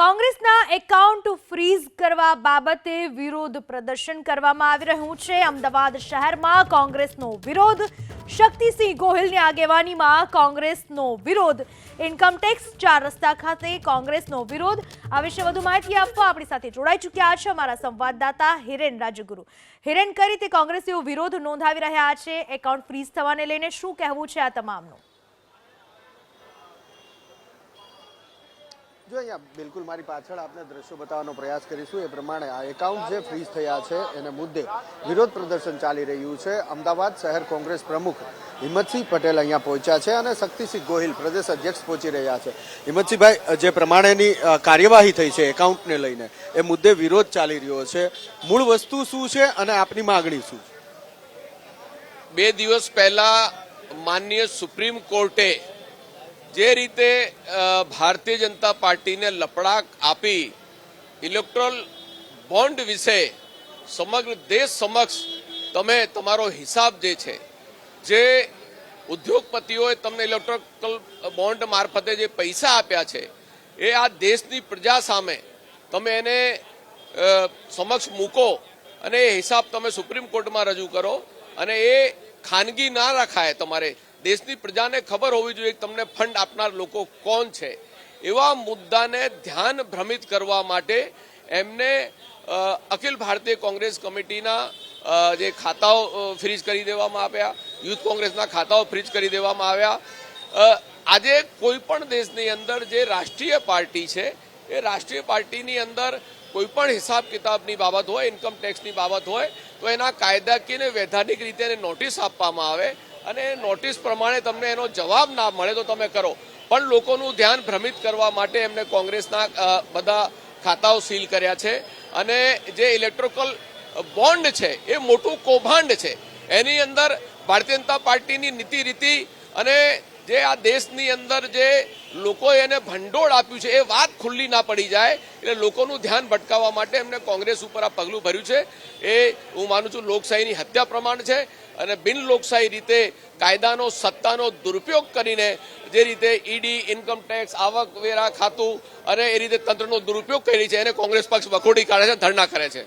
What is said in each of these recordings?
કોંગ્રેસના account fridge કરવા બાબતે વિરોધ પ્રદર્શન કરવામાં આવી રહ્યું છે. અમદાવાદ શહેરમાં કોંગ્રેસનો વિરોધ. શક્તિસિંહ ગોહિલની આગેવાનીમાં કોંગ્રેસનો વિરોધ. ઇન્કમટેક્સ ચાર રસ્તા ખાતે કોંગ્રેસનો વિરોધ. આ વિશે વધુ માહિતી આપવા આપણી સાથે જોડાઈ ચૂક્યા છે અમારા સંવાદદાતા હિરેન રાજગુરુ. હિરેન કરી રીતે કોંગ્રેસીઓ વિરોધ નોંધાવી રહ્યા છે? એકાઉન્ટ ફ્રીઝ થવાને લઈને શું કહેવું છે આ તમામનું? જો અહીંયા બિલકુલ મારી પાછળ આપને દ્રશ્યો બતાવવાનો પ્રયાસ કરીશું. એ પ્રમાણે આ એકાઉન્ટ જે ફ્રીઝ થયા છે, એને મુદ્દે વિરોધ પ્રદર્શન ચાલી રહ્યું છે. અમદાવાદ શહેર કોંગ્રેસ પ્રમુખ હિંમતસિંહ પટેલ અહીંયા પહોંચ્યા છે અને શક્તિસિંહ ગોહિલ પ્રદેશ અધ્યક્ષ પહોંચી રહ્યા છે. હિંમતસિંહભાઈ જે પ્રમાણેની કાર્યવાહી થઈ છે એકાઉન્ટને લઈને, એ મુદ્દે વિરોધ ચાલી રહ્યો છે. મૂળ વસ્તુ શું છે અને આપની માગણી શું બે દિવસ પહેલા માનનીય સુપ્રીમ કોર્ટે જે રીતે ભારતીય જનતા પાર્ટીને લપડાક આપી ઇલેક્ટ્રોલ બોન્ડ વિશે સમગ્ર દેશ સમક્ષ તમે, તમારો હિસાબ જે છે, જે ઉદ્યોગપતિઓએ તમને ઇલેક્ટ્રિકલ બોન્ડ મારફતે જે પૈસા આપ્યા છે, એ આ દેશની પ્રજા સામે તમે એને સમક્ષ મૂકો અને એ હિસાબ તમે સુપ્રીમ કોર્ટમાં રજૂ કરો અને એ ખાનગી ના રખાય તમારે દેશની પ્રજાને ખબર હોવી જોઈએ તમને ફંડ આપનાર લોકો કોણ છે. એવા મુદ્દાને ધ્યાન ભ્રમિત કરવા માટે એમને અખિલ ભારતીય કોંગ્રેસ કમિટીના જે ખાતાઓ ફ્રીજ કરી દેવામાં આવ્યા, યુથ કોંગ્રેસના ખાતાઓ ફ્રીજ કરી દેવામાં આવ્યા. આજે કોઈ પણ દેશની અંદર જે રાષ્ટ્રીય પાર્ટી છે, એ રાષ્ટ્રીય પાર્ટીની અંદર કોઈ પણ હિસાબ કિતાબની બાબત હોય, ઇન્કમ ટેક્સની બાબત હોય, તો એના કાયદાકીય અને વૈધાનિક રીતે એને નોટિસ આપવામાં આવે. અને નોટિસ પ્રમાણે તમને એનો જવાબ ના મળે તો તમે કરો. પણ લોકોનું ધ્યાન ભ્રમિત કરવા માટે એમને કોંગ્રેસના બધા ખાતાઓ સીલ કર્યા છે. અને જે ઇલેક્ટ્રિકલ બોન્ડ છે, એ મોટું કૌભાંડ છે. એની અંદર ભારતીય જનતા પાર્ટીની નીતિ રીતિ અને જે આ દેશની અંદર જે લોકોએ એને ભંડોળ આપ્યું છે, એ વાત ખુલ્લી ના પડી જાય, એટલે લોકોનું ધ્યાન ભટકાવવા માટે એમને કોંગ્રેસ ઉપર આ પગલું ભર્યું છે. એ હું માનું છું લોકશાહીની હત્યા પ્રમાણ છે અને બિન લોકશાહી રીતે કાયદાનો, સત્તાનો દુરુપયોગ કરીને જે રીતે ઈડી ઇન્કમટેક્સ આવકવેરા ખાતું અને એ રીતે તંત્રનો દુરુપયોગ કરી છે, એને કોંગ્રેસ પક્ષ વખોડી કાઢે છે, ધરણા કરે છે.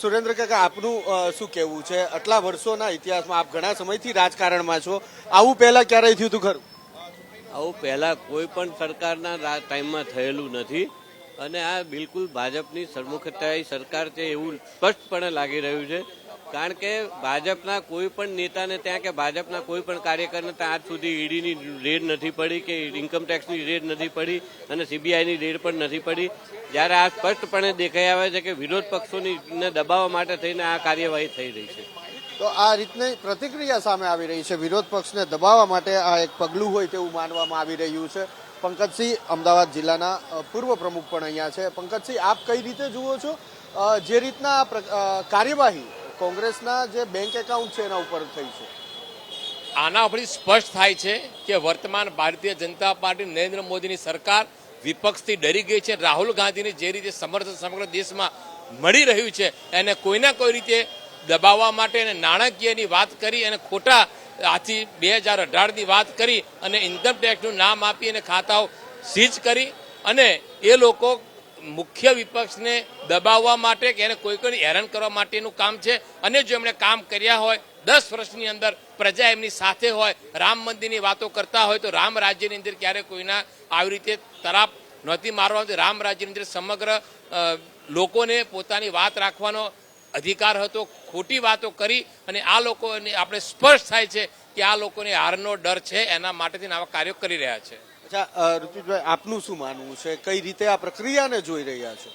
સુરેન્દ્ર કાકા, આપનું શું કહેવું છે? આટલા વર્ષોના ઇતિહાસમાં આપ ઘણા સમયથી રાજકારણમાં છો. આવું પહેલા ક્યારેય થયું હતું ખરું? આવું પહેલાં કોઈ પણ સરકારના ટાઈમમાં થયેલું નથી. અને આ બિલકુલ ભાજપની સરમુખતાઈ સરકાર છે એવું સ્પષ્ટપણે લાગી રહ્યું છે. કારણ કે ભાજપના કોઈ પણ નેતાને ત્યાં કે ભાજપના કોઈ પણ કાર્યકરને ત્યાં આજ સુધી ઈડીની રેડ નથી પડી કે ઇન્કમ ટેક્સની રેડ નથી પડી અને સીબીઆઈની રેડ પણ નથી પડી. જ્યારે આ સ્પષ્ટપણે દેખાઈ આવે છે કે વિરોધ પક્ષોની દબાવવા માટે થઈને આ કાર્યવાહી થઈ રહી છે. તો આ રીતની પ્રતિક્રિયા સામે આવી રહી છે. વિરોધ પક્ષને દબાવવા માટે આ એક પગલું હોય તેવું માનવામાં આવી રહ્યું છે. પંકજસિંહ અમદાવાદ જિલ્લાના પૂર્વ પ્રમુખ પણ અહીંયા છે. પંકજસિંહ, આપ કઈ રીતે જુઓ છો? જે રીતના કાર્યવાહી કોંગ્રેસના જે બેંક એકાઉન્ટ છે એના ઉપર થઈ છે? આના ઉપરથી સ્પષ્ટ થાય છે કે વર્તમાન ભારતીય જનતા પાર્ટી નરેન્દ્ર મોદીની સરકાર વિપક્ષથી ડરી ગઈ છે. રાહુલ ગાંધીને જે રીતે સમર્થન સમગ્ર દેશમાં મળી રહ્યું છે, એને કોઈના કોઈ રીતે દબાવવા માટે અને નાણાકીયની વાત કરી અને ખોટા આથી બે હજાર અઢારની વાત કરી અને ઇન્કમટેક્સનું નામ આપી અને ખાતાઓ સીઝ કરી અને એ લોકો મુખ્ય વિપક્ષને દબાવવા માટે કે એને કોઈ કોઈ હેરાન કરવા માટેનું કામ છે અને જો એમણે કામ કર્યા હોય, દસ વર્ષની અંદર પ્રજા એમની સાથે હોય, રામ મંદિરની વાતો કરતા હોય, તો રામ રાજ્યની અંદર ક્યારે કોઈના આવી રીતે તરાપ નહોતી મારવા. રામ રાજ્યની અંદર સમગ્ર લોકોને પોતાની વાત રાખવાનો અધિકાર હતો, ખોટી વાતો કરી અને આ લોકોને આપણે સ્પષ્ટ થાય છે કે આ લોકોને હારનો ડર છે, એના માટેથી આવા કાર્યો કરી રહ્યા છે. અચ્છા ઋતુભાઈ આપનું શું માનવું છે? કઈ રીતે આ પ્રક્રિયાને જોઈ રહ્યા છો?